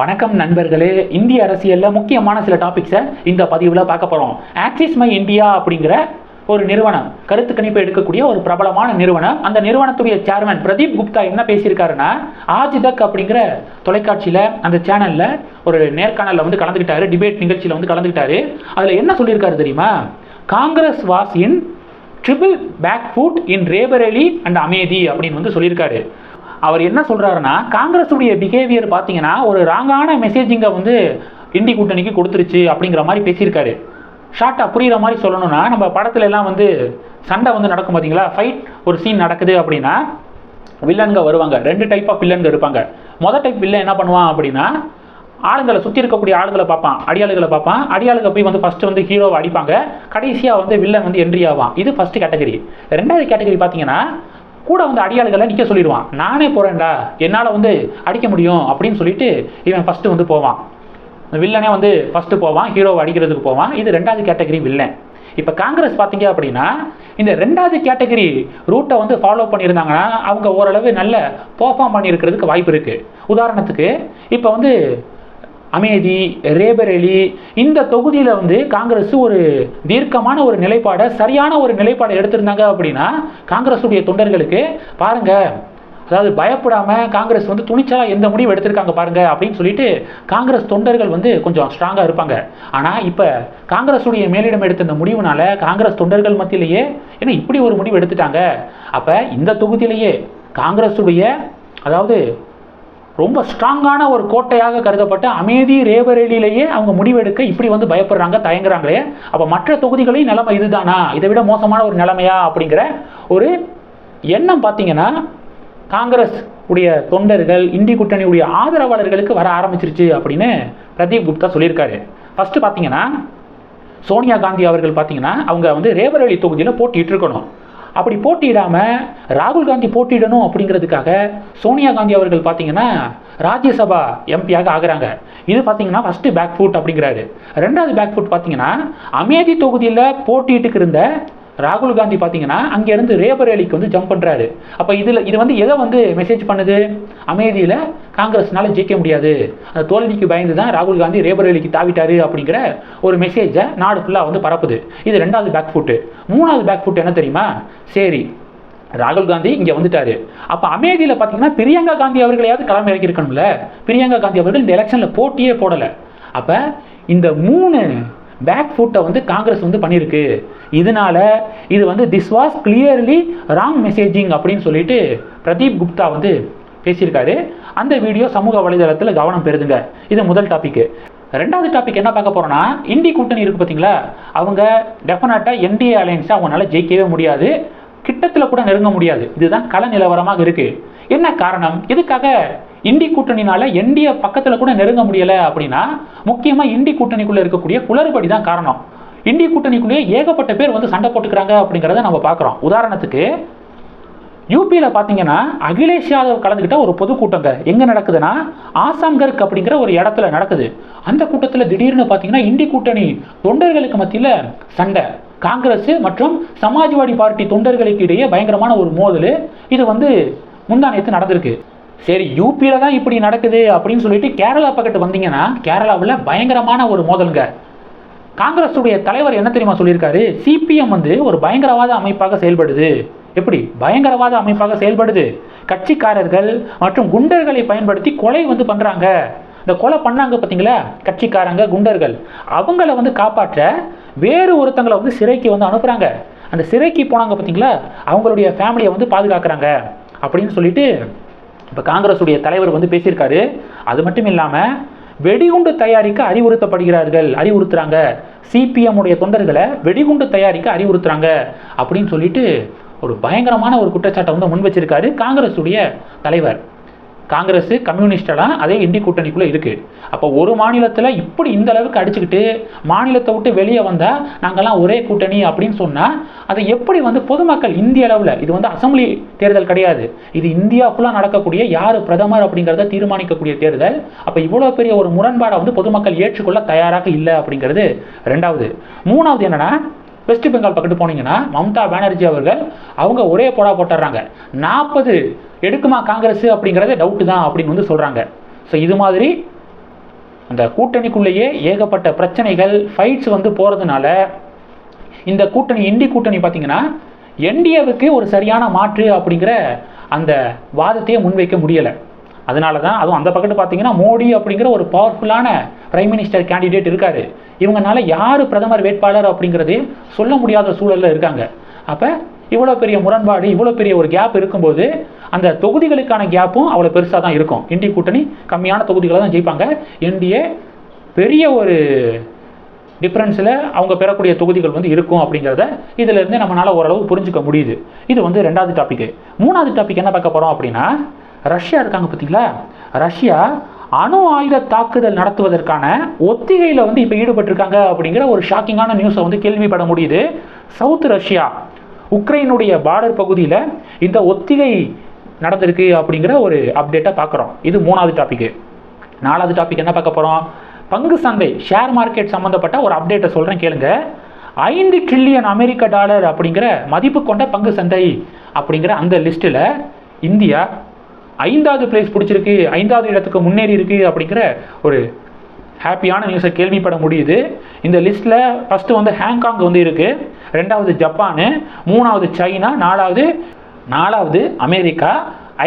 வணக்கம் நண்பர்களே. இந்திய அரசியலில் முக்கியமான சில டாபிக்ஸை இந்த பதிவில் பார்க்க போகிறோம் ஆக்சிஸ் மை இந்தியா அப்படிங்கிற ஒரு நிறுவனம் கருத்து கணிப்பு எடுக்கக்கூடிய ஒரு பிரபலமான நிறுவனம். அந்த நிறுவனத்துடைய சேர்மன் பிரதீப் குப்தா என்ன பேசியிருக்காருன்னா ஆஜ் தக் அப்படிங்கிற தொலைக்காட்சியில் அந்த சேனலில் ஒரு நேர்காணலில் வந்து கலந்துக்கிட்டாரு டிபேட் நிகழ்ச்சியில் வந்து கலந்துக்கிட்டாரு அதில் என்ன சொல்லியிருக்காரு தெரியுமா? Congress was in triple back foot in Raebareli and Amethi அப்படின்னு வந்து சொல்லியிருக்காரு. அவர் என்ன சொல்கிறாருன்னா காங்கிரஸுடைய பிஹேவியர் பார்த்தீங்கன்னா ஒரு ராங்கான மெசேஜிங்கை வந்து இந்தி கூட்டணிக்கு கொடுத்துருச்சு அப்படிங்கிற மாதிரி பேசியிருக்காரு. ஷார்ட்டாக புரிகிற மாதிரி சொல்லணும்னா நம்ம படத்துல எல்லாம் வந்து சண்டை வந்து நடக்கும் பார்த்தீங்களா ஃபைட் ஒரு சீன் நடக்குது அப்படின்னா வில்லன்க வருவாங்க. ரெண்டு டைப் ஆஃப் வில்லன்க இருப்பாங்க. மொதல் டைப் வில்லன் என்ன பண்ணுவான் அப்படின்னா ஆளுங்களை சுற்றி இருக்கக்கூடிய ஆளுகளை பார்ப்பான். அடியாளுகளை பார்ப்பான். அடியாளுக்கு போய் வந்து ஃபஸ்ட்டு வந்து ஹீரோவை அடிப்பாங்க. கடைசியாக வந்து வில்லன் வந்து என்ட்ரி ஆவான். இது ஃபஸ்ட்டு கேட்டகரி ரெண்டாவது கேட்டகரி பார்த்தீங்கன்னா கூட வந்து அடியாளுகளை நிற்க சொல்லிடுவான். நானே போகிறேன்டா என்னால் வந்து அடிக்க முடியும். அப்படின்னு சொல்லிட்டு இவன் ஃபஸ்ட்டு வந்து போவான். வில்லனே வந்து ஃபஸ்ட்டு போவான். ஹீரோவை அடிக்கிறதுக்கு போவான். இது ரெண்டாவது கேட்டகரி வில்லன் இப்போ காங்கிரஸ் பார்த்தீங்க அப்படின்னா இந்த ரெண்டாவது கேட்டகரி ரூட்டை வந்து ஃபாலோ பண்ணியிருந்தாங்கன்னா அவங்க ஓரளவு நல்ல பெர்ஃபார்ம் பண்ணியிருக்கிறதுக்கு வாய்ப்பு இருக்குது உதாரணத்துக்கு இப்போ வந்து அமேதி ரேபரேலி இந்த தொகுதியில் வந்து காங்கிரஸ் ஒரு தீர்க்கமான ஒரு நிலைப்பாடை சரியான ஒரு நிலைப்பாடை எடுத்திருந்தாங்க அப்படின்னா காங்கிரஸுடைய தொண்டர்களுக்கு பாருங்க அதாவது பயப்படாமல் காங்கிரஸ் வந்து துணிச்சலாக எந்த முடிவு எடுத்திருக்காங்க பாருங்க அப்படின்னு சொல்லிட்டு காங்கிரஸ் தொண்டர்கள் வந்து கொஞ்சம் ஸ்ட்ராங்காக இருப்பாங்க. ஆனால் இப்போ காங்கிரஸுடைய மேலிடம் எடுத்த இந்த முடிவுனால காங்கிரஸ் தொண்டர்கள் மத்தியிலேயே ஏன்னா இப்படி ஒரு முடிவு எடுத்துட்டாங்க? அப்போ இந்த தொகுதியிலேயே காங்கிரஸுடைய அதாவது ரொம்ப ஸ்ட்ராங்கான ஒரு கோட்டையாக கருதப்பட்ட அமேதி ரேபரேலியிலேயே அவங்க முடிவெடுக்க இப்படி வந்து பயப்படுறாங்க தயங்குறாங்களே. அப்போ மற்ற தொகுதிகளையும் நிலைமை இதுதானா? இதை விட மோசமான ஒரு நிலைமையா? அப்படிங்கிற ஒரு எண்ணம் பார்த்தீங்கன்னா காங்கிரஸ் உடைய தொண்டர்கள் இந்தி கூட்டணியுடைய ஆதரவாளர்களுக்கு வர ஆரம்பிச்சிருச்சு அப்படின்னு பிரதீப் குப்தா சொல்லியிருக்காரு. ஃபர்ஸ்ட் பார்த்தீங்கன்னா சோனியா காந்தி அவர்கள் பார்த்தீங்கன்னா அவங்க வந்து ரேபரேலி தொகுதியில் போட்டிட்டு இருக்கணும் அப்படி போட்டியிடாமல் ராகுல் காந்தி போட்டியிடணும் அப்படிங்கிறதுக்காக சோனியா காந்தி அவர்கள் பார்த்தீங்கன்னா ராஜ்யசபா எம்பியாக ஆகுறாங்க. இது பார்த்தீங்கன்னா ஃபஸ்ட்டு பேக் ஃபுட் அப்படிங்கிறாரு. ரெண்டாவது பேக் ஃபுட் பார்த்தீங்கன்னா அமேதி தொகுதியில் போட்டியிட்டு இருந்த ராகுல் காந்தி பார்த்தீங்கன்னா அங்கேருந்து ரேபரேலிக்கு வந்து ஜம்ப் பண்ணுறாரு அப்போ இதில் இது வந்து எதை வந்து மெசேஜ் பண்ணுது? அமேதியில் காங்கிரஸ்னால ஜெயிக்க முடியாது. அந்த தோல்விக்கு பயந்து தான் ராகுல் காந்தி ரேபரேலிக்கு தாவிட்டாரு அப்படிங்கிற ஒரு மெசேஜை நாடு ஃபுல்லாக வந்து பரப்புது. இது ரெண்டாவது பேக் ஃபுட்டு மூணாவது பேக் ஃபுட் என்ன தெரியுமா? சரி ராகுல் காந்தி இங்கே வந்துட்டாரு. அப்போ அமேதியில் பார்த்தீங்கன்னா பிரியங்கா காந்தி அவர்களையாவது களம் இறக்கியிருக்கணும்ல. பிரியங்கா காந்தி அவர்கள் இந்த எலெக்ஷனில் போட்டியே போடலை. அப்போ இந்த மூணு பேக் ஃபுட்டை வந்து காங்கிரஸ் வந்து பண்ணியிருக்கு இதனால இது வந்து this was clearly wrong messaging அப்படின்னு சொல்லிட்டு பிரதீப் குப்தா வந்து பேசியிருக்காரு. அந்த வீடியோ சமூக வலைதளத்தில் கவனம் பெறுதுங்க. இது முதல் டாபிக் ரெண்டாவது டாபிக் என்ன பார்க்க போகிறோன்னா இந்தி கூட்டணி இருக்கு பார்த்தீங்களா அவங்க டெஃபினட்டாக என்டிஏ அலையன்ஸை அவங்களால ஜெயிக்கவே முடியாது. கிட்டத்தில் கூட நெருங்க முடியாது. இதுதான் கள நிலவரமாக இருக்குது என்ன காரணம்? எதுக்காக இந்தி கூட்டணினால என்டிஏ பக்கத்தில் கூட நெருங்க முடியல அப்படின்னா முக்கியமாக இந்தி கூட்டணிக்குள்ள இருக்கக்கூடிய குளறுபடி தான் காரணம். இந்திய கூட்டணிக்குள்ளேயே ஏகப்பட்ட பேர் வந்து சண்டை போட்டுக்கிறாங்க அப்படிங்கிறத நம்ம பார்க்குறோம். உதாரணத்துக்கு யூபியில் பார்த்தீங்கன்னா அகிலேஷ் யாதவ் கலந்துக்கிட்ட ஒரு பொதுக்கூட்டங்க. எங்கே நடக்குதுன்னா ஆசாம்கர்க் அப்படிங்கிற ஒரு இடத்துல நடக்குது. அந்த கூட்டத்தில் திடீர்னு பார்த்தீங்கன்னா இந்தி கூட்டணி தொண்டர்களுக்கு மத்தியில் சண்டை. காங்கிரஸ் மற்றும் சமாஜ்வாடி பார்ட்டி தொண்டர்களுக்கு இடையே பயங்கரமான ஒரு மோதல். இது வந்து முந்தானயத்து நடந்திருக்கு. சரி யூபியில் தான் இப்படி நடக்குது அப்படின்னு சொல்லிட்டு கேரளா பக்கத்து வந்தீங்கன்னா கேரளாவில் பயங்கரமான ஒரு மோதலுங்க. காங்கிரஸுடைய தலைவர் என்ன தெரியுமா சொல்லியிருக்காரு? சிபிஎம் வந்து ஒரு பயங்கரவாத அமைப்பாக செயல்படுது. எப்படி? பயங்கரவாத அமைப்பாக செயல்படுது. கட்சிக்காரர்கள் மற்றும் குண்டர்களை பயன்படுத்தி கொலை வந்து பண்ணுறாங்க இந்த கொலை பண்ணாங்க பார்த்தீங்களா? கட்சிக்காரங்க குண்டர்கள். அவங்கள வந்து காப்பாற்ற வேறு ஒருத்தங்களை வந்து சிறைக்கு வந்து அனுப்புகிறாங்க அந்த சிறைக்கு போனாங்க பார்த்தீங்களா? அவங்களுடைய ஃபேமிலியை வந்து பாதுகாக்கிறாங்க. அப்படின்னு சொல்லிட்டு இப்போ காங்கிரஸுடைய தலைவர் வந்து பேசியிருக்காரு. அது மட்டும் இல்லாமல் வெடிகுண்டு தயாரிக்க அறிவுறுத்தப்படுகிறார்கள். அறிவுறுத்துறாங்க. சிபிஎம் உடைய தொண்டர்களை வெடிகுண்டு தயாரிக்க அறிவுறுத்துறாங்க அப்படின்னு சொல்லிட்டு ஒரு பயங்கரமான ஒரு குற்றச்சாட்டை வந்து முன் வச்சிருக்காரு காங்கிரஸுடைய தலைவர். காங்கிரஸ் கம்யூனிஸ்டெல்லாம் அதே இந்தி கூட்டணிக்குள்ளே இருக்குது அப்போ ஒரு மாநிலத்தில் இப்படி இந்த அளவுக்கு அடிச்சுக்கிட்டு மாநிலத்தை விட்டு வெளியே வந்தால் நாங்கள்லாம் ஒரே கூட்டணி அப்படின்னு சொன்னால் அதை எப்படி வந்து பொதுமக்கள் இந்திய அளவில் இது வந்து அசம்பிளி தேர்தல் கிடையாது. இது இந்தியா ஃபுல்லாக நடக்கக்கூடிய யார் பிரதமர் அப்படிங்கிறத தீர்மானிக்கக்கூடிய தேர்தல். அப்போ இவ்வளோ பெரிய ஒரு முரண்பாடை வந்து பொதுமக்கள் ஏற்றுக்கொள்ள தயாராக இல்லை அப்படிங்கிறது ரெண்டாவது. மூணாவது என்னென்னா வெஸ்ட் பெங்கால் பக்கத்து போனீங்கன்னா மம்தா பானர்ஜி அவர்கள் அவங்க ஒரே போடா போட்டுறாங்க. நாற்பது எடுக்குமா காங்கிரஸ் அப்படிங்கிறதே டவுட்டு தான் அப்படின்னு வந்து சொல்கிறாங்க ஸோ இது மாதிரி அந்த கூட்டணிக்குள்ளேயே ஏகப்பட்ட பிரச்சனைகள் ஃபைட்ஸ் வந்து போகிறதுனால இந்த கூட்டணி இந்தி கூட்டணி பார்த்தீங்கன்னா என்டிஏவுக்கு ஒரு சரியான மாற்று அப்படிங்கிற அந்த வாதத்தையே முன்வைக்க முடியலை. அதனால தான் அதுவும் அந்த பக்கத்து பார்த்தீங்கன்னா மோடி அப்படிங்கிற ஒரு பவர்ஃபுல்லான பிரைம் மினிஸ்டர் கேண்டிடேட் இருக்காரு. இவங்கனால யார் பிரதமர் வேட்பாளர் அப்படிங்கிறதே சொல்ல முடியாத சூழலில் இருக்காங்க. அப்போ இவ்வளோ பெரிய முரண்பாடு இவ்வளோ பெரிய ஒரு கேப் இருக்கும்போது அந்த தொகுதிகளுக்கான கேப்பும் அவ்வளோ பெருசாக தான் இருக்கும். இண்டி கூட்டணி கம்மியான தொகுதிகளை தான் ஜெயிப்பாங்க. என்டிஏ பெரிய ஒரு டிஃப்ரென்ஸில் அவங்க பெறக்கூடிய தொகுதிகள் வந்து இருக்கும் அப்படிங்கிறத இதிலேருந்து நம்மளால் ஓரளவு புரிஞ்சுக்க முடியுது. இது வந்து ரெண்டாவது டாப்பிக்கு மூணாவது டாபிக் என்ன பார்க்க போகிறோம் அப்படின்னா ரஷ்யா இருக்காங்க பார்த்தீங்களா? ரஷ்யா அணு ஆயுத தாக்குதல் நடத்துவதற்கான ஒத்திகையில் வந்து இப்போ ஈடுபட்டிருக்காங்க அப்படிங்கிற ஒரு ஷாக்கிங்கான நியூஸை வந்து கேள்விப்பட முடியுது. சவுத் ரஷ்யா உக்ரைனுடைய பார்டர் பகுதியில் இந்த ஒத்திகை நடந்திருக்கு அப்படிங்கிற ஒரு அப்டேட்டை பார்க்குறோம் இது மூணாவது டாப்பிக்கு நாலாவது டாபிக் என்ன பார்க்க போகிறோம் பங்கு சந்தை ஷேர் மார்க்கெட் சம்மந்தப்பட்ட ஒரு அப்டேட்டை சொல்கிறேன் கேளுங்க. ஐந்து ட்ரில்லியன் அமெரிக்க டாலர் அப்படிங்கிற மதிப்பு கொண்ட பங்கு சந்தை அப்படிங்கிற அந்த லிஸ்ட்டில் இந்தியா ஐந்தாவது பிளேஸ் பிடிச்சிருக்கு ஐந்தாவது இடத்துக்கு முன்னேறி இருக்கு அப்படிங்கிற ஒரு ஹாப்பியான நியூஸை கேள்விப்பட முடியுது. இந்த லிஸ்ட்டில் ஃபஸ்ட்டு வந்து ஹாங்காங் வந்து இருக்குது ரெண்டாவது ஜப்பானு மூணாவது சைனா நாலாவது நாலாவது அமெரிக்கா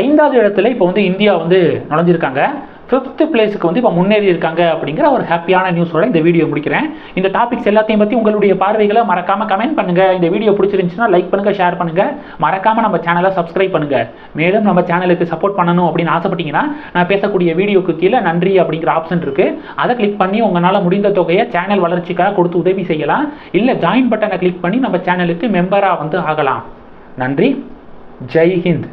ஐந்தாவது இடத்துல இப்போ வந்து இந்தியா வந்து நுழைஞ்சிருக்காங்க. ஃபிஃப்த்து பிளேஸுக்கு வந்து இப்போ முன்னேறி இருக்காங்க அப்படிங்கிற ஒரு ஹாப்பியான நியூஸோட இந்த வீடியோ முடிக்கிறேன். இந்த டாபிக்ஸ் எல்லாத்தையும் பற்றி உங்களுடைய பார்வைகளை மறக்காம கமெண்ட் பண்ணுங்க. இந்த வீடியோ பிடிச்சிருந்துச்சுன்னா லைக் பண்ணுங்க ஷேர் பண்ணுங்க. மறக்காம நம்ம சேனலை சப்ஸ்கிரைப் பண்ணுங்க. மேலும் நம்ம சேனலுக்கு சப்போர்ட் பண்ணணும் அப்படின்னு ஆசைப்பட்டீங்கன்னா நான் பேசக்கூடிய வீடியோக்கு கீழே நன்றி அப்படிங்கிற ஆப்ஷன் இருக்கு. அதை கிளிக் பண்ணி உங்களால் முடிந்த தொகையை சேனல் வளர்ச்சிக்காக கொடுத்து உதவி செய்யலாம். இல்லை ஜாயின் பட்டனை கிளிக் பண்ணி நம்ம சேனலுக்கு மெம்பராக வந்து ஆகலாம். நன்றி. ஜெய் ஹிந்த்.